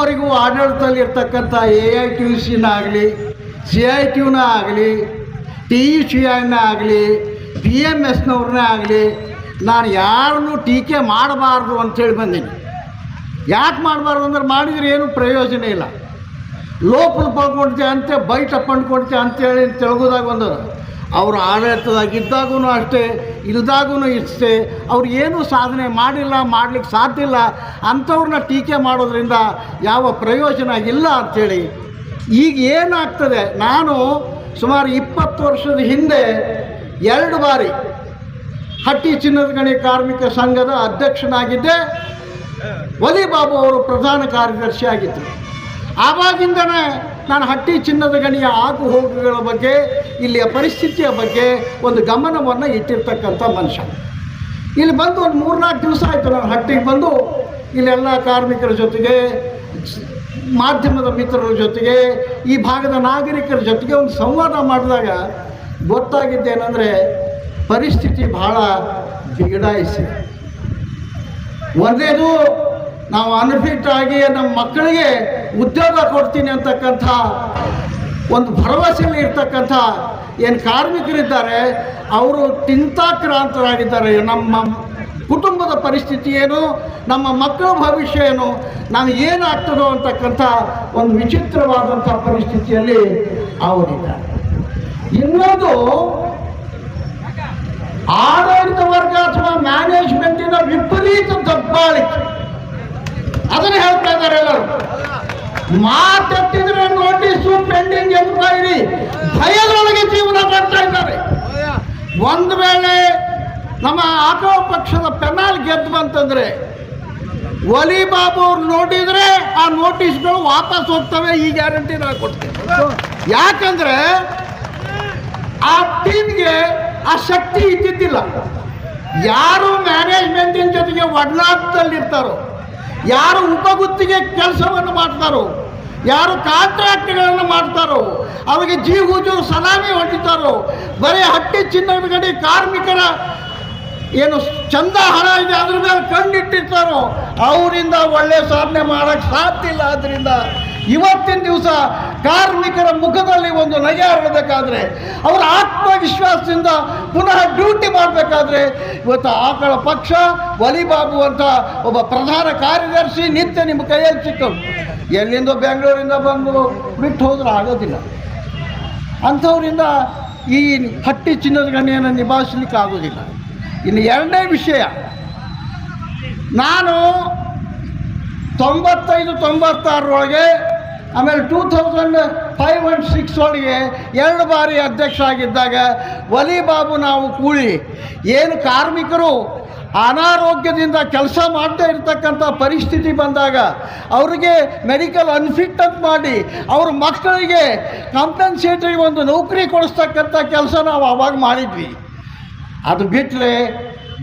ಇದುವರೆಗೂ ಆಡಳಿತದಲ್ಲಿ ಇರ್ತಕ್ಕಂಥ ಎ ಐ ಟಿ ಯು ಸಿನ ಆಗಲಿ, ಸಿ ಐ ಟಿ ಯುನ ಆಗಲಿ, ಟಿ ಇ ಸಿ ಐನ ಆಗಲಿ, ಪಿ ಎಂ ಎಸ್ನವ್ರನ್ನೇ ಆಗಲಿ, ನಾನು ಯಾರನ್ನೂ ಟೀಕೆ ಮಾಡಬಾರ್ದು ಅಂಥೇಳಿ ಬಂದೀನಿ. ಯಾಕೆ ಮಾಡಬಾರ್ದು ಅಂದ್ರೆ ಮಾಡಿದರೆ ಏನು ಪ್ರಯೋಜನ ಇಲ್ಲ. ಲೋಪದ ಪಡ್ಕೊಡ್ತೆ ಅಂತೆ ಬೈಟ್ ಅಪ್ಪಂಡ್ಕೊಡ್ತೀಯ ಅಂತೇಳಿ ತೆಲುಗುದಾಗ ಬಂದದ ಅವರು ಆಡಳಿತದಾಗಿದ್ದಾಗೂ ಅಷ್ಟೇ ಇಲ್ದಾಗೂ ಇಷ್ಟೇ, ಅವ್ರು ಏನೂ ಸಾಧನೆ ಮಾಡಿಲ್ಲ, ಮಾಡ್ಲಿಕ್ಕೆ ಸಾಧ್ಯ ಇಲ್ಲ, ಅಂಥವ್ರನ್ನ ಟೀಕೆ ಮಾಡೋದ್ರಿಂದ ಯಾವ ಪ್ರಯೋಜನ ಇಲ್ಲ ಅಂಥೇಳಿ. ಈಗ ಏನಾಗ್ತದೆ, ನಾನು ಸುಮಾರು ಇಪ್ಪತ್ತು ವರ್ಷದ ಹಿಂದೆ ಎರಡು ಬಾರಿ ಹಟ್ಟಿ ಚಿನ್ನದ ಗಣಿ ಕಾರ್ಮಿಕ ಸಂಘದ ಅಧ್ಯಕ್ಷನಾಗಿದ್ದೆ. ವಲಿಬಾಬು ಅವರು ಪ್ರಧಾನ ಕಾರ್ಯದರ್ಶಿ ಆಗಿದ್ದರು. ಆವಾಗಿಂದನೇ ನಾನು ಹಟ್ಟಿ ಚಿನ್ನದ ಗಣಿಯ ಆಗು ಹೋಗುಗಳ ಬಗ್ಗೆ, ಇಲ್ಲಿಯ ಪರಿಸ್ಥಿತಿಯ ಬಗ್ಗೆ ಒಂದು ಗಮನವನ್ನು ಇಟ್ಟಿರ್ತಕ್ಕಂಥ ಮನುಷ್ಯ. ಇಲ್ಲಿ ಬಂದು ಒಂದು ಮೂರ್ನಾಲ್ಕು ದಿವಸ ಆಯಿತು ನಾನು ಹಟ್ಟಿಗೆ ಬಂದು ಇಲ್ಲೆಲ್ಲ ಕಾರ್ಮಿಕರ ಜೊತೆಗೆ, ಮಾಧ್ಯಮದ ಮಿತ್ರರ ಜೊತೆಗೆ, ಈ ಭಾಗದ ನಾಗರಿಕರ ಜೊತೆಗೆ ಒಂದು ಸಂವಾದ ಮಾಡಿದಾಗ ಗೊತ್ತಾಗಿದ್ದೇನೆಂದರೆ ಪರಿಸ್ಥಿತಿ ಬಹಳ ಬಿಗಡಾಯಿಸಿದೆ ಒಂದೇದು ನಾವು ಅನ್ಫಿಟ್ ಆಗಿ ನಮ್ಮ ಮಕ್ಕಳಿಗೆ ಉದ್ಯೋಗ ಕೊಡ್ತೀನಿ ಅಂತಕ್ಕಂಥ ಒಂದು ಭರವಸೆಯಲ್ಲಿ ಇರ್ತಕ್ಕಂಥ ಏನು ಕಾರ್ಮಿಕರಿದ್ದಾರೆ, ಅವರು ಚಿಂತಾಕ್ರಾಂತರಾಗಿದ್ದಾರೆ. ನಮ್ಮ ಕುಟುಂಬದ ಪರಿಸ್ಥಿತಿ ಏನು, ನಮ್ಮ ಮಕ್ಕಳ ಭವಿಷ್ಯ ಏನು ನಾನು ಏನಾಗ್ತದೋ ಅಂತಕ್ಕಂಥ ಒಂದು ವಿಚಿತ್ರವಾದಂಥ ಪರಿಸ್ಥಿತಿಯಲ್ಲಿ ಅವರಿದ್ದಾರೆ. ಇನ್ನೊಂದು, ಆಡಳಿತ ವರ್ಗ ಅಥವಾ ಮ್ಯಾನೇಜ್ಮೆಂಟಿನ ವಿಪರೀತ ದಬ್ಬಾಳಿಕೆ. ಅದನ್ನು ಹೇಳ್ತಾ ಇದ್ದಾರೆ ಎಲ್ಲರೂ. ಮಾತೆತ್ತಿದ್ರೆ ನೋಟಿಸ್ ಪೆಂಡಿಂಗ್ ಎನ್ಕ್ವೈರಿ ಭಯದೊಳಗೆ ಜೀವನ ಮಾಡ್ತಾ ಇದ್ದಾರೆ. ಒಂದು ವೇಳೆ ನಮ್ಮ ಆಟೋ ಪಕ್ಷದ ಪೆನಾಲ್ ಗೆದ್ದು ಬಂತಂದ್ರೆ ವಲಿಬಾಬು ಅವ್ರು ನೋಡಿದ್ರೆ ಆ ನೋಟಿಸ್ಗಳು ವಾಪಸ್ ಹೋಗ್ತವೆ, ಈ ಗ್ಯಾರಂಟಿ ನಾನು ಕೊಡ್ತೇನೆ. ಯಾಕಂದ್ರೆ ಆ ಟೀಮ್ಗೆ ಆ ಶಕ್ತಿ ಇದ್ದಿದ್ದಿಲ್ಲ. ಯಾರು ಮ್ಯಾನೇಜ್ಮೆಂಟಿನ ಜೊತೆಗೆ ಒಡನಾಟದಲ್ಲಿರ್ತಾರೋ ಯಾರು ಉಪಗುತ್ತಿಗೆ ಕೆಲಸವನ್ನು ಮಾಡ್ತಾರೋ, ಯಾರು ಕಾಂಟ್ರಾಕ್ಟ್ಗಳನ್ನು ಮಾಡ್ತಾರೋ, ಅವರಿಗೆ ಜೀವೂಜು ಸಲಾಮಿ ಹೊಡಿತಾರೋ ಬರೀ ಹಟ್ಟಿ ಚಿನ್ನದ ಗಡಿ ಕಾರ್ಮಿಕರ ಏನು ಚಂದ ಹಣ ಇದೆ ಅದ್ರ ಮೇಲೆ ಕಣ್ಣಿಟ್ಟಿರ್ತಾರೋ, ಅವರಿಂದ ಒಳ್ಳೆ ಸಾಧನೆ ಮಾಡಕ್ಕೆ ಸಾಧ್ಯ ಇಲ್ಲ. ಆದ್ರಿಂದ ಇವತ್ತಿನ ದಿವಸ ಕಾರ್ಮಿಕರ ಮುಖದಲ್ಲಿ ಒಂದು ನಗೆ ಹರಡಬೇಕಾದ್ರೆ, ಅವರ ಆತ್ಮವಿಶ್ವಾಸದಿಂದ ಪುನಃ ಡ್ಯೂಟಿ ಮಾಡಬೇಕಾದ್ರೆ, ಇವತ್ತು ಆಕಳ ಪಕ್ಷ ಒಲಿಬಾಬು ಅಂತ ಒಬ್ಬ ಪ್ರಧಾನ ಕಾರ್ಯದರ್ಶಿ ನಿತ್ಯ ನಿಮ್ಮ ಕೈಯಲ್ಲಿ ಸಿಕ್ಕರು ಎಲ್ಲಿಂದ ಬೆಂಗಳೂರಿಂದ ಬಂದು ಬಿಟ್ಟು ಹೋದ್ರೆ ಆಗೋದಿಲ್ಲ. ಅಂಥವರಿಂದ ಈ ಹಟ್ಟಿ ಚಿನ್ನದ ಗಣಿಯನ್ನು ನಿಭಾಯಿಸ್ಲಿಕ್ಕೆ ಆಗೋದಿಲ್ಲ. ಇನ್ನು ಎರಡನೇ ವಿಷಯ, ನಾನು ತೊಂಬತ್ತೈದು, ತೊಂಬತ್ತಾರರೊಳಗೆ, ಆಮೇಲೆ two thousand five and six ಒಳಗೆ ಎರಡು ಬಾರಿ ಅಧ್ಯಕ್ಷ ಆಗಿದ್ದಾಗ ವಲಿಬಾಬು ನಾವು ಕೂಳಿ ಏನು ಕಾರ್ಮಿಕರು ಅನಾರೋಗ್ಯದಿಂದ ಕೆಲಸ ಮಾಡದೇ ಇರತಕ್ಕಂಥ ಪರಿಸ್ಥಿತಿ ಬಂದಾಗ ಅವರಿಗೆ ಮೆಡಿಕಲ್ ಅನ್ಫಿಟ್ ಅಂತ ಮಾಡಿ ಅವ್ರ ಮಕ್ಕಳಿಗೆ ಕಾಂಪನ್ಸೇಟರಿ ಒಂದು ನೌಕರಿ ಕೊಡಿಸ್ತಕ್ಕಂಥ ಕೆಲಸ ನಾವು ಆವಾಗ ಮಾಡಿದ್ವಿ. ಅದು ಬಿಟ್ಟರೆ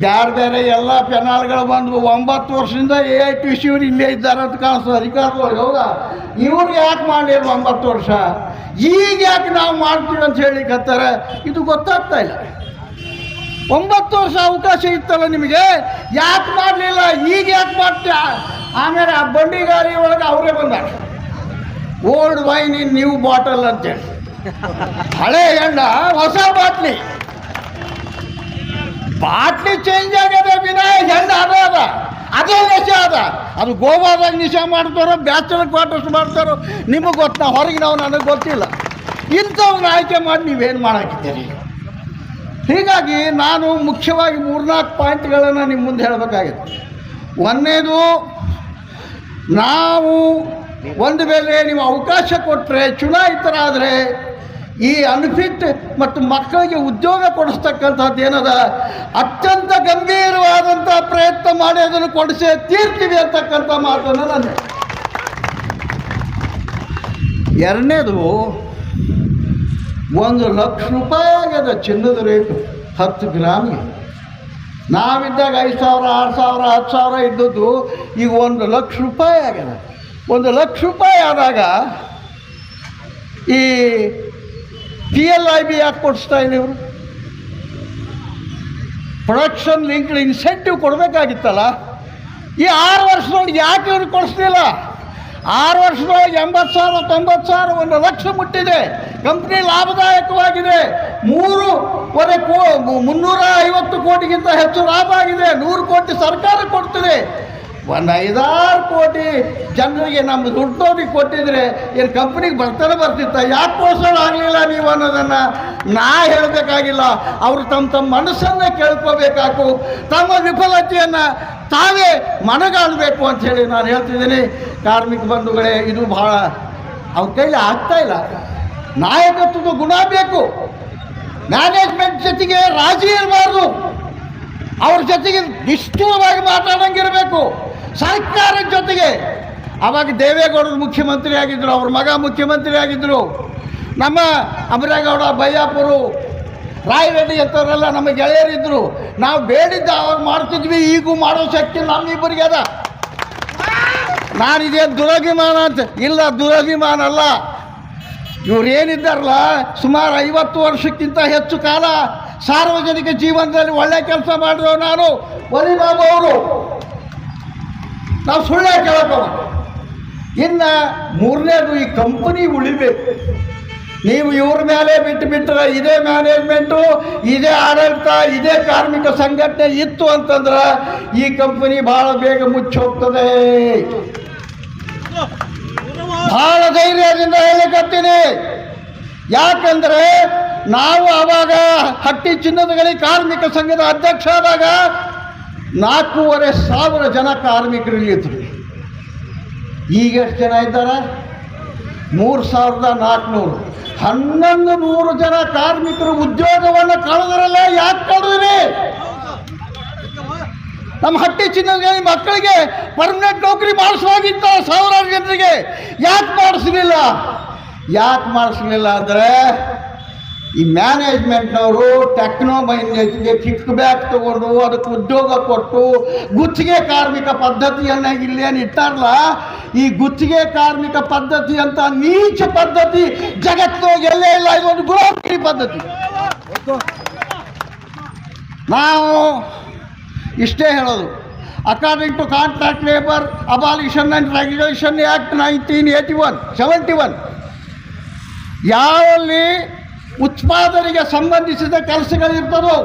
ಬೇರೆ ಬೇರೆ ಎಲ್ಲ ಪೆನಾಲ್ಗಳು ಬಂದು ಒಂಬತ್ತು ವರ್ಷದಿಂದ ಎ ಐ ಟಿ ಸಿ ಇವ್ರು ಇಲ್ಲೇ ಇದ್ದಾರೆ ಅಂತ ಕಾಣಿಸ್ತದೆ. ಅಧಿಕಾರದೊಳಗೆ ಹೌದಾ? ಇವ್ರು ಯಾಕೆ ಮಾಡಿರು ಒಂಬತ್ತು ವರ್ಷ? ಈಗ ಯಾಕೆ ನಾವು ಮಾಡ್ತೀವಿ ಅಂತ ಹೇಳಿ ಕತ್ತಾರೆ ಇದು ಗೊತ್ತಾಗ್ತಾ ಇಲ್ಲ. ಒಂಬತ್ತು ವರ್ಷ ಅವಕಾಶ ಇತ್ತಲ್ಲ ನಿಮಗೆ? ಯಾಕೆ ಮಾಡಲಿಲ್ಲ? ಈಗ ಯಾಕೆ ಮಾಡ್ತೀಯ? ಆಮೇಲೆ ಆ ಬಂಡಿಗಾರಿ ಒಳಗೆ ಅವರೇ ಬಂದಾರೆ. Old wine in new bottle ಅಂತೇಳಿ. ಹಳೆ ಎಣ್ಣ, ಹೊಸ ಬಾಟ್ಲಿ. ಬಾಟ್ಲಿ ಚೇಂಜ್ ಆಗ್ಯದ ವಿನಯ ಹೆಂಡ ಅದ ಅದ? ಅದೇ ನಶೆ ಅದ. ಅದು ಗೋವಾದಾಗ ನಿಶಾ ಮಾಡ್ತಾರೋ, ಬ್ಯಾಚಲರ್ ಕ್ವಾರ್ಟರ್ಸ್ ಮಾಡ್ತಾರೋ, ನಿಮಗೆ ಗೊತ್ತ? ಹೊರಗೆ ನಾವು ನನಗೆ ಗೊತ್ತಿಲ್ಲ. ಇಂಥವ್ನ ಆಯ್ಕೆ ಮಾಡಿ ನೀವೇನು ಮಾಡಾಕಿದ್ದೀರಿ ಹೀಗಾಗಿ ನಾನು ಮುಖ್ಯವಾಗಿ ಮೂರ್ನಾಲ್ಕು ಪಾಯಿಂಟ್ಗಳನ್ನು ನಿಮ್ಮ ಮುಂದೆ ಹೇಳಬೇಕಾಗಿತ್ತು. ಒಂದನೇದು ನಾವು ಒಂದು ವೇಳೆ ನೀವು ಅವಕಾಶ ಕೊಟ್ಟರೆ ಚುನಾಯಿತರಾದರೆ ಈ ಅನ್ಫಿಟ್ ಮತ್ತು ಮಕ್ಕಳಿಗೆ ಉದ್ಯೋಗ ಕೊಡಿಸ್ತಕ್ಕಂಥದ್ದು ಏನದ? ಅತ್ಯಂತ ಗಂಭೀರವಾದಂಥ ಪ್ರಯತ್ನ ಮಾಡಿ ಅದನ್ನು ಕೊಡಿಸೇ ತೀರ್ತೀವಿ ಅಂತಕ್ಕಂಥ ಮಾತನ್ನು ನಾನು. ಎರಡನೇದು, ಒಂದು ಲಕ್ಷ ರೂಪಾಯಿ ಆಗ್ಯದ ಚಿನ್ನದ ರೇಟು, ಹತ್ತು ಗ್ರಾಮ್ಗೆ ನಾವಿದ್ದಾಗ ಐದು ಸಾವಿರ, ಆರು ಸಾವಿರ, ಹತ್ತು ಸಾವಿರ ಇದ್ದದ್ದು ಈಗ ಒಂದು ಲಕ್ಷ ರೂಪಾಯಿ ಆಗ್ಯದ. ಒಂದು ಲಕ್ಷ ರೂಪಾಯಿ ಆದಾಗ ಈ ಪಿ ಎಲ್ ಐ ಬಿ ಯಾಕೆ ಕೊಡಿಸ್ತಾ ಇಲ್ಲ ಇವರು ಪ್ರೊಡಕ್ಷನ್ ಲಿಂಕ್ಡ್ ಇನ್ಸೆಂಟಿವ್ ಕೊಡಬೇಕಾಗಿತ್ತಲ್ಲ? ಈ ಆರು ವರ್ಷದೊಳಗೆ ಯಾಕೆ ಇವ್ರಿಗೆ ಕೊಡಿಸ್ತಿಲ್ಲ ಆರು ವರ್ಷದೊಳಗೆ ಎಂಬತ್ತು ಸಾವಿರ, ತೊಂಬತ್ತು ಸಾವಿರ, ಒಂದು ಲಕ್ಷ ಮುಟ್ಟಿದೆ. ಕಂಪ್ನಿ ಲಾಭದಾಯಕವಾಗಿದೆ. ಮೂರುವರೆ ಕೋ ಮುನ್ನೂರ ಐವತ್ತು ಕೋಟಿಗಿಂತ ಹೆಚ್ಚು ಲಾಭ ಆಗಿದೆ. ನೂರು ಕೋಟಿ ಸರ್ಕಾರ ಕೊಡ್ತಿದೆ. ಒಂದು ಐದಾರು ಕೋಟಿ ಜನರಿಗೆ ನಮ್ಮ ದುಡ್ಡೋರಿಗೆ ಕೊಟ್ಟಿದ್ರೆ ಏನು ಕಂಪ್ನಿಗೆ ಬರ್ತಾನೆ ಬರ್ತಿತ್ತ? ಯಾಕೆ ಪ್ರೋತ್ಸಾಹ ಆಗಲಿಲ್ಲ ನೀವು ಅನ್ನೋದನ್ನು? ನಾ ಹೇಳಬೇಕಾಗಿಲ್ಲ. ಅವರು ತಮ್ಮ ತಮ್ಮ ಮನಸ್ಸನ್ನೇ ಕೇಳ್ಕೋಬೇಕಾಕು. ತಮ್ಮ ವಿಫಲತೆಯನ್ನು ತಾವೇ ಮನಗಾಣಬೇಕು ಅಂತ ಹೇಳಿ ನಾನು ಹೇಳ್ತಿದ್ದೀನಿ. ಕಾರ್ಮಿಕ ಬಂಧುಗಳೇ, ಇದು ಭಾಳ ಅವ್ರ ಕೈಲಿ ಆಗ್ತಾ ಇಲ್ಲ. ನಾಯಕತ್ವದ ಗುಣ ಬೇಕು. ಮ್ಯಾನೇಜ್ಮೆಂಟ್ ಜೊತೆಗೆ ರಾಜಿ ಇರಬಾರ್ದು. ಅವ್ರ ಜೊತೆಗೆ ನಿಷ್ಠುರವಾಗಿ ಮಾತಾಡಂಗಿರಬೇಕು. ಸರ್ಕಾರದ ಜೊತೆಗೆ ಅವಾಗ ದೇವೇಗೌಡರು ಮುಖ್ಯಮಂತ್ರಿ ಆಗಿದ್ದರು ಅವ್ರ ಮಗ ಮುಖ್ಯಮಂತ್ರಿ ಆಗಿದ್ದರು ನಮ್ಮ ಅಮರೇಗೌಡ ಬಯ್ಯಾಪುರು ರಾಯರೆಡ್ಡಿ ಅಂತವರೆಲ್ಲ ನಮ್ಮ ಗೆಳೆಯರಿದ್ದರು ನಾವು ಬೇಡಿದ್ದ ಅವಾಗ ಮಾಡ್ತಿದ್ವಿ, ಈಗೂ ಮಾಡೋ ಶಕ್ತಿ ನಮ್ಮಿಬ್ಬರಿಗೆ ಅದ. ನಾನಿದೇನು ದುರಭಿಮಾನ ಅಂತ, ಇಲ್ಲ ದುರಭಿಮಾನ ಅಲ್ಲ. ಇವ್ರು ಏನಿದ್ದಾರಲ್ಲ ಸುಮಾರು ಐವತ್ತು ವರ್ಷಕ್ಕಿಂತ ಹೆಚ್ಚು ಕಾಲ ಸಾರ್ವಜನಿಕ ಜೀವನದಲ್ಲಿ ಒಳ್ಳೆ ಕೆಲಸ ಮಾಡಿದ್ರು ನಾನು ವರಿಬಾಬು ಅವರು. ನಾವು ಸುಳ್ಳೆ ಕೇಳಕ್ಕವ? ಇನ್ನು ಮೂರನೇದು ಈ ಕಂಪನಿ ಉಳಿಬೇಕು. ನೀವು ಇವ್ರ ಮೇಲೆ ಬಿಟ್ಟು ಬಿಟ್ಟರೆ ಇದೇ ಮ್ಯಾನೇಜ್ಮೆಂಟು, ಇದೇ ಆಡಳಿತ, ಇದೇ ಕಾರ್ಮಿಕ ಸಂಘಟನೆ ಇತ್ತು ಅಂತಂದ್ರೆ ಈ ಕಂಪನಿ ಭಾಳ ಬೇಗ ಮುಚ್ಚೋಗ್ತದೆ. ಬಹಳ ಧೈರ್ಯದಿಂದ ಹೇಳಿಕತ್ತೀನಿ. ಯಾಕಂದ್ರೆ ನಾವು ಆವಾಗ ಹಟ್ಟಿ ಚಿನ್ನದಗಳಿ ಕಾರ್ಮಿಕ ಸಂಘದ ಅಧ್ಯಕ್ಷ ಆದಾಗ ನಾಲ್ಕೂವರೆ ಸಾವಿರ ಜನ ಕಾರ್ಮಿಕರು ಇದ್ರು ಈಗ ಎಷ್ಟು ಜನ ಇದ್ದಾರೆ? ಮೂರು ಸಾವಿರದ ನಾಲ್ಕುನೂರು. ಹನ್ನೊಂದು ನೂರು ಜನ ಕಾರ್ಮಿಕರು ಉದ್ಯೋಗವನ್ನು ಕಳೆದ್ರಲ್ಲ ಯಾಕೆ ಕಳೆದ್ರಿ? ನಮ್ಮ ಹಟ್ಟಿ ಚಿನ್ನದ ಮಕ್ಕಳಿಗೆ ಪರ್ಮನೆಂಟ್ ನೌಕರಿ ಮಾಡಿಸುವಾಗಿತ್ತ ಸಾವಿರಾರು ಜನರಿಗೆ ಯಾಕೆ ಮಾಡಿಸಲಿಲ್ಲ? ಯಾಕೆ ಮಾಡಿಸಲಿಲ್ಲ ಅಂದರೆ ಈ ಮ್ಯಾನೇಜ್ಮೆಂಟ್ನವರು ಟೆಕ್ನೋ ಮೈನೇಜ್ಗೆ ಕಿಕ್ ಬ್ಯಾಕ್ ತಗೊಂಡು ಅದಕ್ಕೆ ಉದ್ಯೋಗ ಕೊಟ್ಟು ಗುತ್ತಿಗೆ ಕಾರ್ಮಿಕ ಪದ್ಧತಿಯನ್ನು ಇಲ್ಲೇನು ಇಟ್ಟಾರಲ್ಲ ಈ ಗುತ್ತಿಗೆ ಕಾರ್ಮಿಕ ಪದ್ಧತಿ ಅಂತ ನೀಚ ಪದ್ಧತಿ, ಜಗತ್ತು ಎಲ್ಲೇ ಇಲ್ಲ, ಇದೊಂದು ಗುಲಾಮಗಿರಿ ಪದ್ಧತಿ. ನಾವು ಇಷ್ಟೇ ಹೇಳೋದು. According to contract labour abolition and regulation act nineteen eighty one seventy one ಯಾವಲ್ಲಿ ಉತ್ಪಾದನೆಗೆ ಸಂಬಂಧಿಸಿದ ಕೆಲಸಗಳಿರ್ತದೋ,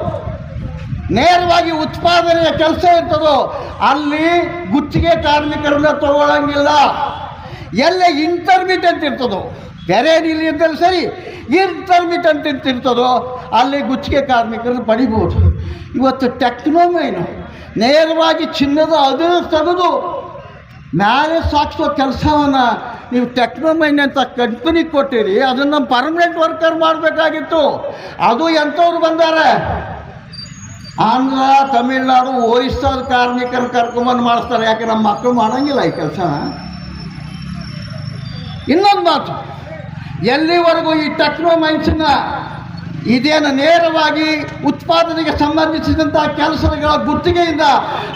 ನೇರವಾಗಿ ಉತ್ಪಾದನೆಯ ಕೆಲಸ ಇರ್ತದೋ, ಅಲ್ಲಿ ಗುತ್ತಿಗೆ ಕಾರ್ಮಿಕರನ್ನ ತಗೊಳ್ಳಂಗಿಲ್ಲ ಎಲ್ಲ ಇಂಟರ್ಮಿಟೆಂಟ್ ಇರ್ತದೋ, ಬೇರೆ ಏನಿಲ್ಲ ಸರಿ ಇಂಟರ್ಮಿಟೆಂಟ್ ಅಂತ ಇರ್ತದೋ, ಅಲ್ಲಿ ಗುತ್ತಿಗೆ ಕಾರ್ಮಿಕರನ್ನು ಪಡಿಬೋದು. ಇವತ್ತು ಟೆಕ್ನೋಮೈನು ನೇರವಾಗಿ ಚಿನ್ನದ ಅದು ತೆಗೆದು, ಮ್ಯಾಲೆ ಸಾಗಿಸೋ ಕೆಲಸವನ್ನು ನೀವು ಟೆಕ್ನೋ ಮೈನ್ ಅಂತ ಕಂಪನಿ ಕೊಟ್ಟಿರಿ, ಅದನ್ನು ಪರ್ಮನೆಂಟ್ ವರ್ಕರ್ ಮಾಡಬೇಕಾಗಿತ್ತು. ಅದು ಎಂಥವ್ರು ಬಂದಾರೆ? ಆಂಧ್ರ, ತಮಿಳ್ನಾಡು, ಒರಿಸ್ಸಾದ ಕಾರ್ಮಿಕರು ಕರ್ಕೊಂಬಂದು ಮಾಡಿಸ್ತಾರೆ. ಯಾಕೆ ನಮ್ಮ ಮಕ್ಕಳು ಮಾಡೋಂಗಿಲ್ಲ ಈ ಕೆಲಸ? ಇನ್ನೊಂದು ಮಾತು, ಎಲ್ಲಿವರೆಗೂ ಈ ಟೆಕ್ನೋ ಮೈನ್ಸನ್ನ ಇದೇನು ನೇರವಾಗಿ ಉತ್ಪಾದನೆಗೆ ಸಂಬಂಧಿಸಿದಂಥ ಕೆಲಸಗಳ ಗುತ್ತಿಗೆಯಿಂದ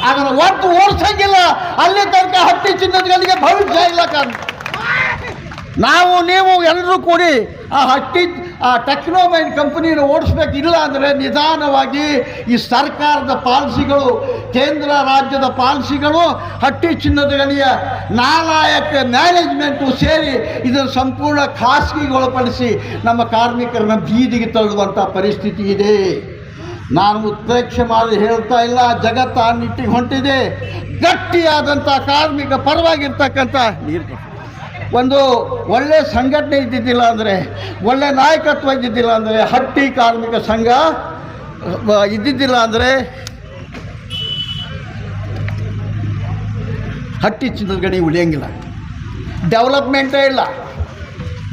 ಅದನ್ನು ಒಟ್ಟು ಓಡಿಸಂಗಿಲ್ಲ, ಅಲ್ಲಿ ತನಕ ಹಟ್ಟಿ ಚಿನ್ನದಗಳಿಗೆ ಭವಿಷ್ಯ ಇಲ್ಲ ಕಾರಣ ನಾವು ನೀವು ಎಲ್ಲರೂ ಕೂಡಿ ಆ ಹಟ್ಟಿ, ಆ ಟೆಕ್ನೋಮೈನ್ ಕಂಪನಿನ ಓಡಿಸ್ಬೇಕಿಲ್ಲ ಅಂದರೆ ನಿಧಾನವಾಗಿ ಈ ಸರ್ಕಾರದ ಪಾಲಿಸಿಗಳು, ಕೇಂದ್ರ ರಾಜ್ಯದ ಪಾಲಿಸಿಗಳು ಹಟ್ಟಿ ಚಿನ್ನದ ಗಣಿಯ ನಾಲಾಯಕ ಮ್ಯಾನೇಜ್ಮೆಂಟು ಸೇರಿ ಇದನ್ನು ಸಂಪೂರ್ಣ ಖಾಸಗಿಗೊಳಪಡಿಸಿ ನಮ್ಮ ಕಾರ್ಮಿಕರನ್ನ ಬೀದಿಗೆ ತಳ್ಳುವಂಥ ಪರಿಸ್ಥಿತಿ ಇದೆ. ನಾನು ಉತ್ಪ್ರೇಕ್ಷೆ ಮಾಡಿ ಹೇಳ್ತಾ ಇಲ್ಲ, ಜಗತ್ತು ಆ ನಿಟ್ಟಿಗೆ ಹೊಂಟಿದೆ. ಗಟ್ಟಿಯಾದಂಥ ಕಾರ್ಮಿಕ ಪರವಾಗಿರ್ತಕ್ಕಂಥ ನೀರು ಒಂದು ಒಳ್ಳೆ ಸಂಘಟನೆ ಇದ್ದಿದ್ದಿಲ್ಲ ಅಂದರೆ, ಒಳ್ಳೆ ನಾಯಕತ್ವ ಇದ್ದಿದ್ದಿಲ್ಲ ಅಂದರೆ, ಹಟ್ಟಿ ಕಾರ್ಮಿಕ ಸಂಘ ಇದ್ದಿದ್ದಿಲ್ಲ ಅಂದರೆ, ಹಟ್ಟಿ ಚಿನ್ನದ ಗಡಿ ಉಳಿಯಂಗಿಲ್ಲ. ಡೆವಲಪ್ಮೆಂಟೇ ಇಲ್ಲ.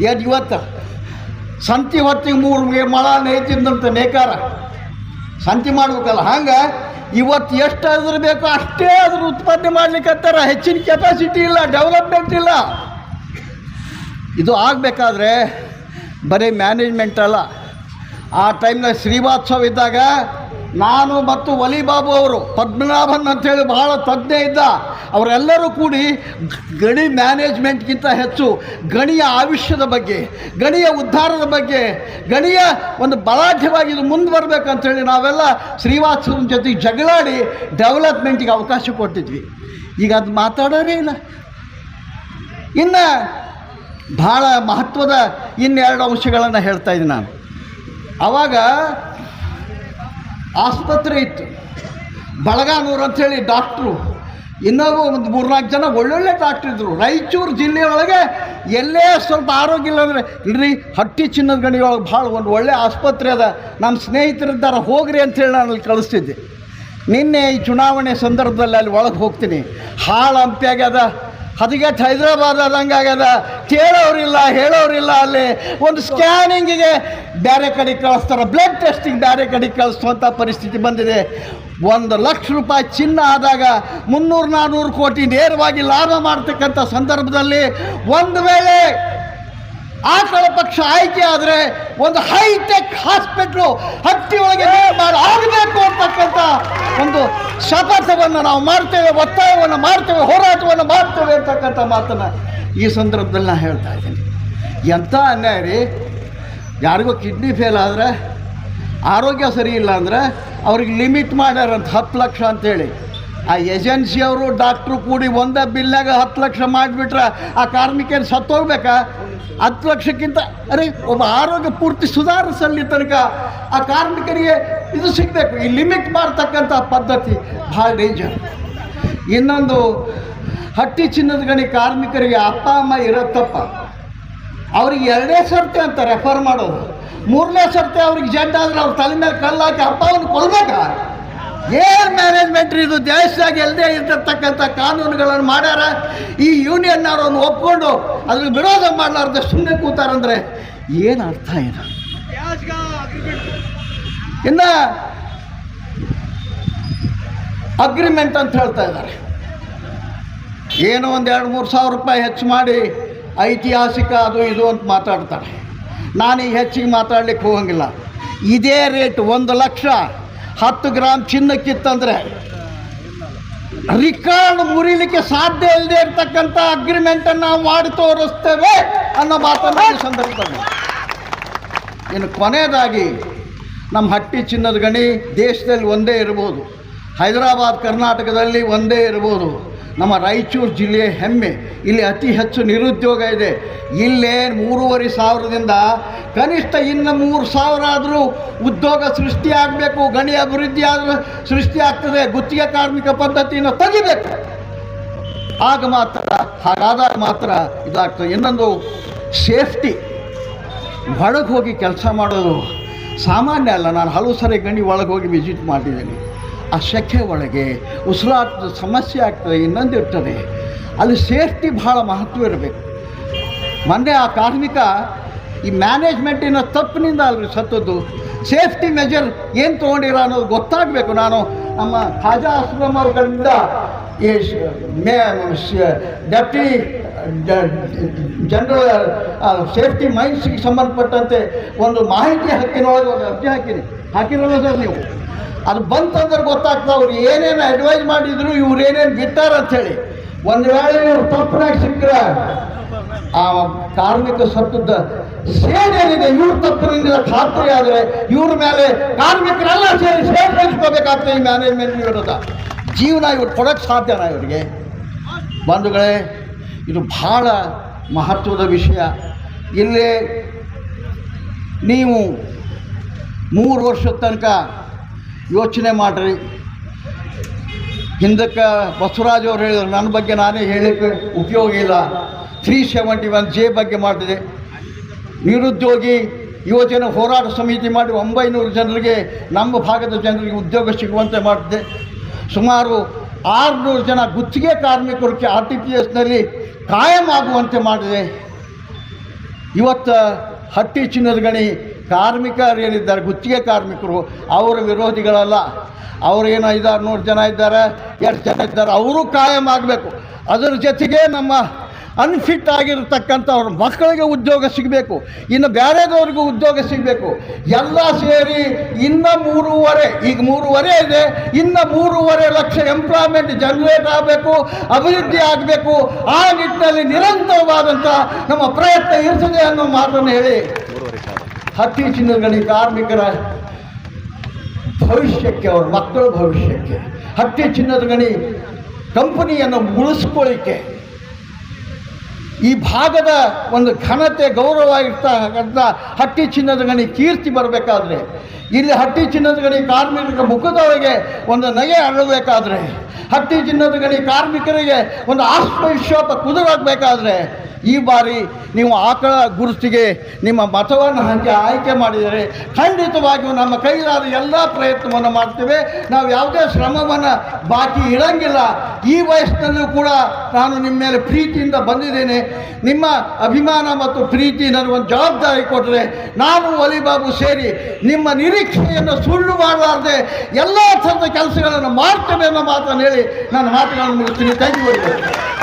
ಏನು ಇವತ್ತು? ಸಂತಿ ಹೊತ್ತಿಗೆ ಮೂರು ಮಳ ನೇಯ್ತಿದ್ದಂತ ನೇಕಾರ. ಸಂತಿ ಮಾಡ್ಬೇಕಲ್ಲ, ಹಂಗೆ? ಇವತ್ತು ಎಷ್ಟು ಅದ್ರ ಬೇಕೋ ಅಷ್ಟೇ ಅದ್ರ ಉತ್ಪಾದನೆ ಮಾಡ್ಲಿಕ್ಕತ್ತಾರ ಹೆಚ್ಚಿನ ಕೆಪಾಸಿಟಿ ಇಲ್ಲ ಡೆವಲಪ್ಮೆಂಟ್ ಇಲ್ಲ. ಇದು ಆಗಬೇಕಾದ್ರೆ ಬರೀ ಮ್ಯಾನೇಜ್ಮೆಂಟ್ ಅಲ್ಲ. ಆ ಟೈಮ್ನಾಗ ಶ್ರೀವಾತ್ಸವ ಇದ್ದಾಗ ನಾನು ಮತ್ತು ವಲಿಬಾಬು ಅವರು, ಪದ್ಮನಾಭನ್ ಅಂತೇಳಿ ಬಹಳ ತಜ್ಞ ಇದ್ದ, ಅವರೆಲ್ಲರೂ ಕೂಡಿ ಗಣಿ ಮ್ಯಾನೇಜ್ಮೆಂಟ್ಗಿಂತ ಹೆಚ್ಚು ಗಣಿಯ ಆವಿಷ್ಯದ ಬಗ್ಗೆ, ಗಣಿಯ ಉದ್ಧಾರದ ಬಗ್ಗೆ, ಗಣಿಯ ಒಂದು ಬಲಾಢ್ಯವಾಗಿ ಇದು ಮುಂದೆ ಬರಬೇಕಂತೇಳಿ ನಾವೆಲ್ಲ ಶ್ರೀವಾತ್ಸವನ ಜೊತೆಗೆ ಜಗಳಾಡಿ ಡೆವಲಪ್ಮೆಂಟಿಗೆ ಅವಕಾಶ ಕೊಟ್ಟಿದ್ವಿ. ಈಗ ಅದು ಮಾತಾಡೋರೇ ಇಲ್ಲ. ಇನ್ನು ಭಾಳ ಮಹತ್ವದ ಇನ್ನೆರಡು ಅಂಶಗಳನ್ನು ಹೇಳ್ತಾ ಇದ್ದೀನಿ ನಾನು. ಆವಾಗ ಆಸ್ಪತ್ರೆ ಇತ್ತು. ಬಳಗಾನೂರು ಅಂಥೇಳಿ ಡಾಕ್ಟ್ರು. ಇನ್ನೊಬ್ಬ ಒಂದು ಮೂರ್ನಾಲ್ಕು ಜನ ಒಳ್ಳೊಳ್ಳೆ ಡಾಕ್ಟ್ರ್ ಇದ್ದರು ರಾಯಚೂರು ಜಿಲ್ಲೆಯೊಳಗೆ ಎಲ್ಲೇ ಸ್ವಲ್ಪ ಆರೋಗ್ಯ ಇಲ್ಲ ಅಂದರೆ, ಇಲ್ರಿ, ಹಟ್ಟಿ ಚಿನ್ನದ ಗಣಿಯೊಳಗೆ ಭಾಳ ಒಂದು ಒಳ್ಳೆ ಆಸ್ಪತ್ರೆ ಅದ. ನಮ್ಮ ಸ್ನೇಹಿತರಿದ್ದಾರೆ ಹೋಗ್ರಿ ಅಂಥೇಳಿ ನಾನು ಅಲ್ಲಿ ಕಳಿಸ್ತಿದ್ದೆ. ನಿನ್ನೆ ಈ ಚುನಾವಣೆ ಸಂದರ್ಭದಲ್ಲಿ ಅಲ್ಲಿ ಒಳಗೆ ಹೋಗ್ತೀನಿ. ಹಾಳು ಹಂಪ್ಯಾಗ್ಯದ ಹದಗೆಟ್ಟು ಹೈದರಾಬಾದ್ ಆದಂಗೆ ಆಗ್ಯದ. ಕೇಳೋರಿಲ್ಲ, ಹೇಳೋರಿಲ್ಲ ಅಲ್ಲಿ. ಒಂದು ಸ್ಕ್ಯಾನಿಂಗಿಗೆ ಬೇರೆ ಕಡೆ ಕಳಿಸ್ತಾರೆ. ಬ್ಲಡ್ ಟೆಸ್ಟಿಂಗ್ ಬೇರೆ ಕಡೆ ಕಳಿಸುವಂಥ ಪರಿಸ್ಥಿತಿ ಬಂದಿದೆ. ಒಂದು ಲಕ್ಷ ರೂಪಾಯಿ ಚಿನ್ನ ಆದಾಗ ಮುನ್ನೂರು ನಾನ್ನೂರು ಕೋಟಿ ನೇರವಾಗಿ ಲಾಭ ಮಾಡ್ತಕ್ಕಂಥ ಸಂದರ್ಭದಲ್ಲಿ ಒಂದು ವೇಳೆ ಆಕಳ ಪಕ್ಷ ಆಯ್ಕೆ ಆದರೆ ಒಂದು ಹೈಟೆಕ್ ಹಾಸ್ಪಿಟ್ಲು ಹತ್ತಿ ಒಳಗೆ ಆಗಬೇಕು ಅಂತಕ್ಕಂಥ ಒಂದು ಶಪಥವನ್ನು ನಾವು ಮಾಡ್ತೇವೆ, ಒತ್ತಾಯವನ್ನು ಮಾಡ್ತೇವೆ, ಹೋರಾಟವನ್ನು ಮಾಡ್ತೇವೆ ಅಂತಕ್ಕಂಥ ಮಾತನ್ನು ಈ ಸಂದರ್ಭದಲ್ಲಿ ನಾನು ಹೇಳ್ತಾ ಇದ್ದೀನಿ. ಎಂಥ ಅನ್ಯಾಯ ರೀ? ಯಾರಿಗೂ ಕಿಡ್ನಿ ಫೇಲ್ ಆದರೆ, ಆರೋಗ್ಯ ಸರಿ ಇಲ್ಲ ಅಂದರೆ, ಅವ್ರಿಗೆ ಲಿಮಿಟ್ ಮಾಡ್ಯಾರಂತ ಹತ್ತು ಲಕ್ಷ ಅಂತೇಳಿ. ಆ ಏಜೆನ್ಸಿಯವರು ಡಾಕ್ಟ್ರು ಕೂಡಿ ಒಂದೇ ಬಿಲ್ನಾಗ ಹತ್ತು ಲಕ್ಷ ಮಾಡಿಬಿಟ್ರೆ ಆ ಕಾರ್ಮಿಕರು ಸತ್ತೋಗ್ಬೇಕಾ? ಹತ್ತು ಲಕ್ಷಕ್ಕಿಂತ ಅರೆ, ಒಬ್ಬ ಆರೋಗ್ಯ ಪೂರ್ತಿ ಸುಧಾರಿಸಲಿ ತನಕ ಆ ಕಾರ್ಮಿಕರಿಗೆ ಇದು ಸಿಗಬೇಕು. ಈ ಲಿಮಿಟ್ ಮಾಡ್ತಕ್ಕಂಥ ಪದ್ಧತಿ ಭಾಳ ಡೇಂಜರ್ ಇನ್ನೊಂದು, ಹಟ್ಟಿ ಚಿನ್ನದ ಗಣಿ ಕಾರ್ಮಿಕರಿಗೆ ಅಪ್ಪ, ಅಮ್ಮ ಇರತ್ತಪ್ಪ. ಅವ್ರಿಗೆ ಎರಡನೇ ಸರ್ತಿ ಅಂತ ರೆಫರ್ ಮಾಡೋದು. ಮೂರನೇ ಸರ್ತಿ ಅವ್ರಿಗೆ ಜಡ್ ಆದರೆ ಅವ್ರ ತಲೆ ಮೇಲೆ ಕಲ್ಲು ಹಾಕಿ ಅಪ್ಪ ಅವನು ಕೊಲ್ಬೇಕಾ? ಏನು ಮ್ಯಾನೇಜ್ಮೆಂಟ್ ಇದು ದೇಶದಾಗ ಎಲ್ಲದೇ ಇರ್ತಕ್ಕಂತ ಕಾನೂನುಗಳನ್ನು ಮಾಡ್ಯಾರ. ಈ ಯೂನಿಯನ್ ಅವ್ರನ್ನು ಒಪ್ಕೊಂಡು ಅದ್ರ ವಿರೋಧ ಮಾಡಲಾರ್ದ ಸುಮ್ಮನೆ ಕೂತಾರಂದ್ರೆ ಏನು ಅರ್ಥ ಏನು ಇನ್ನು ಅಗ್ರಿಮೆಂಟ್ ಅಂತ ಹೇಳ್ತಾ ಇದ್ದಾರೆ. ಏನೋ ಒಂದು ಎರಡು ಮೂರು ಸಾವಿರ ರೂಪಾಯಿ ಹೆಚ್ಚು ಮಾಡಿ ಐತಿಹಾಸಿಕ ಅದು ಇದು ಅಂತ ಮಾತಾಡ್ತಾರೆ. ನಾನೀಗ ಹೆಚ್ಚಿಗೆ ಮಾತಾಡ್ಲಿಕ್ಕೆ ಹೋಗಂಗಿಲ್ಲ. ಇದೇ ರೇಟ್ ಒಂದು ಲಕ್ಷ ಹತ್ತು ಗ್ರಾಮ್ ಚಿನ್ನಕ್ಕಿತ್ತಂದರೆ ರಿಕಾರ್ಡ್ ಮುರಿಲಿಕ್ಕೆ ಸಾಧ್ಯ ಇಲ್ಲದೆ ಇರ್ತಕ್ಕಂಥ ಅಗ್ರಿಮೆಂಟನ್ನು ನಾವು ಮಾಡಿ ತೋರಿಸ್ತೇವೆ ಅನ್ನೋ ಮಾತನ್ನು ಈ ಸಂದರ್ಭದಲ್ಲಿ. ಇನ್ನು ಕೊನೆಯದಾಗಿ ನಮ್ಮ ಹಟ್ಟಿ ಚಿನ್ನದ ಗಣಿ ದೇಶದಲ್ಲಿ ಒಂದೇ ಇರ್ಬೋದು. ಹೈದರಾಬಾದ್, ಕರ್ನಾಟಕದಲ್ಲಿ ಒಂದೇ ಇರ್ಬೋದು. ನಮ್ಮ ರಾಯಚೂರು ಜಿಲ್ಲೆಯ ಹೆಮ್ಮೆ. ಇಲ್ಲಿ ಅತಿ ಹೆಚ್ಚು ನಿರುದ್ಯೋಗ ಇದೆ. ಇಲ್ಲೇ ಮೂರುವರೆ ಸಾವಿರದಿಂದ ಕನಿಷ್ಠ ಇನ್ನು ಮೂರು ಸಾವಿರ ಆದರೂ ಉದ್ಯೋಗ ಸೃಷ್ಟಿಯಾಗಬೇಕು ಗಣಿ ಅಭಿವೃದ್ಧಿ ಆದರೂ ಸೃಷ್ಟಿ ಆಗ್ತದೆ, ಗುತ್ತಿಗೆ ಕಾರ್ಮಿಕ ಪದ್ಧತಿಯನ್ನು ತೆಗಿಬೇಕು. ಆಗ ಮಾತ್ರ, ಹಾಗಾದಾಗ ಮಾತ್ರ ಇದಾಗ್ತದೆ. ಇನ್ನೊಂದು, ಸೇಫ್ಟಿ. ಒಳಗೆ ಹೋಗಿ ಕೆಲಸ ಮಾಡೋದು ಸಾಮಾನ್ಯ ಅಲ್ಲ. ನಾನು ಹಲವು ಸರಿ ಗಣಿ ಒಳಗೆ ಹೋಗಿ ವಿಸಿಟ್ ಮಾಡಿದ್ದೀನಿ. ಆ ಸೆಖೆ ಒಳಗೆ ಉಸಿರಾಟದ ಸಮಸ್ಯೆ ಆಗ್ತದೆ, ಇನ್ನೊಂದು ಇರ್ತದೆ. ಅಲ್ಲಿ ಸೇಫ್ಟಿ ಭಾಳ ಮಹತ್ವ ಇರಬೇಕು. ಮೊನ್ನೆ ಆ ಕಾರ್ಮಿಕ ಈ ಮ್ಯಾನೇಜ್ಮೆಂಟಿನ ತಪ್ಪಿನಿಂದ ಅಲ್ರಿ ಸತ್ತದ್ದು. ಸೇಫ್ಟಿ ಮೆಜರ್ ಏನು ತೊಗೊಂಡಿಲ್ಲ ಅನ್ನೋದು ಗೊತ್ತಾಗಬೇಕು ನಾನು. ನಮ್ಮ ಖಾಜಾ ಆಶ್ರಮ ಅವರುಗಳಿಂದ ಡೆಪ್ಟಿ ಜನರಲ್ ಸೇಫ್ಟಿ ಮೈನ್ಸ್ಗೆ ಸಂಬಂಧಪಟ್ಟಂತೆ ಒಂದು ಮಾಹಿತಿ ಹಕ್ಕಿನೊಳಗೆ ಒಂದು ಅರ್ಜಿ ಹಾಕಿರಿ ಹಾಕಿರಲ್ಲ ಸರ್ ನೀವು? ಅದು ಬಂತಂದ್ರೆ ಗೊತ್ತಾಗ್ತದೆ, ಅವ್ರು ಏನೇನು ಅಡ್ವೈಸ್ ಮಾಡಿದ್ರು, ಇವ್ರು ಏನೇನು ಬಿಟ್ಟಾರ ಹೇಳಿ. ಒಂದು ವೇಳೆ ಇವ್ರು ತಪ್ಪನಾಗಿ ಸಿಕ್ಕರೆ ಆ ಕಾರ್ಮಿಕ ಸತ್ತದ ಸೇನೇನಿದೆ ಇವ್ರ ತಪ್ಪಿನಿಂದ ಖಾತ್ರಿ ಆದರೆ, ಇವ್ರ ಮೇಲೆ ಕಾರ್ಮಿಕರೆಲ್ಲ ಸೇರಿ ಸೇರ್ಪಡಿಸ್ಕೋಬೇಕಾಗ್ತದೆ ಈ ಮ್ಯಾನೇಜ್ಮೆಂಟ್ ಇರೋದ ಜೀವನ ಇವ್ರು ಕೊಡೋಕ್ಕೆ ಸಾಧ್ಯನಾ ಇವರಿಗೆ? ಬಂಧುಗಳೇ, ಇದು ಬಹಳ ಮಹತ್ವದ ವಿಷಯ. ಇಲ್ಲಿ ನೀವು ಮೂರು ವರ್ಷದ ತನಕ ಯೋಚನೆ ಮಾಡಿರಿ. ಹಿಂದಕ್ಕೆ ಬಸವರಾಜ್ ಅವ್ರು ಹೇಳಿದ್ರು, ನನ್ನ ಬಗ್ಗೆ ನಾನೇ ಹೇಳಲಿಕ್ಕೆ ಉಪಯೋಗ ಇಲ್ಲ. ತ್ರೀ ಸೆವೆಂಟಿ ಒನ್ ಜೆ ಬಗ್ಗೆ ಮಾಡಿದೆ ನಿರುದ್ಯೋಗಿ ಯೋಜನೆ ಹೋರಾಟ ಸಮಿತಿ ಮಾಡಿ ಒಂಬೈನೂರು ಜನರಿಗೆ, ನಮ್ಮ ಭಾಗದ ಜನರಿಗೆ ಉದ್ಯೋಗ ಸಿಗುವಂತೆ ಮಾಡಿದೆ ಸುಮಾರು ಆರುನೂರು ಜನ ಗುತ್ತಿಗೆ ಕಾರ್ಮಿಕರಿಗೆ ಆರ್ ಟಿ ಪಿ ಎಸ್ನಲ್ಲಿ ಕಾಯಂ ಆಗುವಂತೆ ಮಾಡಿದೆ. ಇವತ್ತು ಹಟ್ಟಿ ಚಿನ್ನದ ಗಣಿ ಕಾರ್ಮಿಕರು ಏನಿದ್ದಾರೆ ಗುತ್ತಿಗೆ ಕಾರ್ಮಿಕರು, ಅವರ ವಿರೋಧಿಗಳಲ್ಲ. ಅವರೇನು ಐದಾರು ನೂರು ಜನ ಇದ್ದಾರೆ ಎರಡು ಜನ ಇದ್ದಾರೆ, ಅವರು ಕಾಯಂ ಆಗಬೇಕು. ಅದರ ಜೊತೆಗೆ ನಮ್ಮ ಅನ್ಫಿಟ್ ಆಗಿರತಕ್ಕಂಥ ಅವ್ರ ಮಕ್ಕಳಿಗೆ ಉದ್ಯೋಗ ಸಿಗಬೇಕು. ಇನ್ನು ಬೇರೆದವ್ರಿಗೂ ಉದ್ಯೋಗ ಸಿಗಬೇಕು. ಎಲ್ಲ ಸೇರಿ ಇನ್ನು ಮೂರುವರೆ, ಈಗ ಮೂರುವರೆ ಇದೆ, ಇನ್ನು ಮೂರುವರೆ ಲಕ್ಷ ಎಂಪ್ಲಾಯ್ಮೆಂಟ್ ಜನರೇಟ್ ಆಗಬೇಕು, ಅಭಿವೃದ್ಧಿ ಆಗಬೇಕು. ಆ ನಿಟ್ಟಿನಲ್ಲಿ ನಿರಂತರವಾದಂಥ ನಮ್ಮ ಪ್ರಯತ್ನ ಇರ್ತದೆ ಅನ್ನೋ ಮಾತನ್ನು ಹೇಳಿ. ಹತ್ತಿ ಚಿನ್ನದ ಗಣಿ ಕಾರ್ಮಿಕರ ಭವಿಷ್ಯಕ್ಕೆ ಅವ್ರ ಮಕ್ಕಳ ಭವಿಷ್ಯಕ್ಕೆ, ಹತ್ತಿ ಚಿನ್ನದ ಗಣಿ ಕಂಪನಿಯನ್ನು ಉಳಿಸ್ಕೊಳ್ಳಿಕ್ಕೆ ಈ ಭಾಗದ ಒಂದು ಘನತೆ ಗೌರವ ಇರ್ತಕ್ಕಂಥ ಹಟ್ಟಿ ಚಿನ್ನದ ಗಣಿ ಕೀರ್ತಿ ಬರಬೇಕಾದ್ರೆ, ಇಲ್ಲಿ ಹಟ್ಟಿ ಚಿನ್ನದ ಗಣಿ ಕಾರ್ಮಿಕರ ಮುಖದವರಿಗೆ ಒಂದು ನಗೆ ಅರಳಬೇಕಾದ್ರೆ ಹಟ್ಟಿ ಚಿನ್ನದ ಗಣಿ ಕಾರ್ಮಿಕರಿಗೆ ಒಂದು ಆತ್ಮವಿಶ್ವಾಸ ಕುದುರಾಗಬೇಕಾದ್ರೆ ಈ ಬಾರಿ ನೀವು ಆಕಳ ಗುರುತಿಗೆ ನಿಮ್ಮ ಮತವನ್ನು ಹಂಚಿ ಆಯ್ಕೆ ಮಾಡಿದರೆ ಖಂಡಿತವಾಗಿಯೂ ನಮ್ಮ ಕೈಲಾದ ಎಲ್ಲ ಪ್ರಯತ್ನವನ್ನು ಮಾಡ್ತೇವೆ. ನಾವು ಯಾವುದೇ ಶ್ರಮವನ್ನು ಬಾಕಿ ಇಡಂಗಿಲ್ಲ. ಈ ವಯಸ್ಸಿನಲ್ಲೂ ಕೂಡ ನಾನು ನಿಮ್ಮ ಮೇಲೆ ಪ್ರೀತಿಯಿಂದ ಬಂದಿದ್ದೇನೆ. ನಿಮ್ಮ ಅಭಿಮಾನ ಮತ್ತು ಪ್ರೀತಿ ನನಗೊಂದು ಜವಾಬ್ದಾರಿ ಕೊಟ್ಟರೆ ನಾನು ಒಲಿಬಾಬು ಸೇರಿ ನಿಮ್ಮ ನಿರೀಕ್ಷೆಯನ್ನು ಸುಳ್ಳು ಮಾಡಲಾರದೆ ಎಲ್ಲ ಥರದ ಕೆಲಸಗಳನ್ನು ಮಾಡ್ತೇವೆ ಎಂಬ ಮಾತನ್ನು ಹೇಳಿ ನಾನು ಮಾತುಗಳನ್ನು ಮುಗಿಸ್ತೀನಿ. ಯು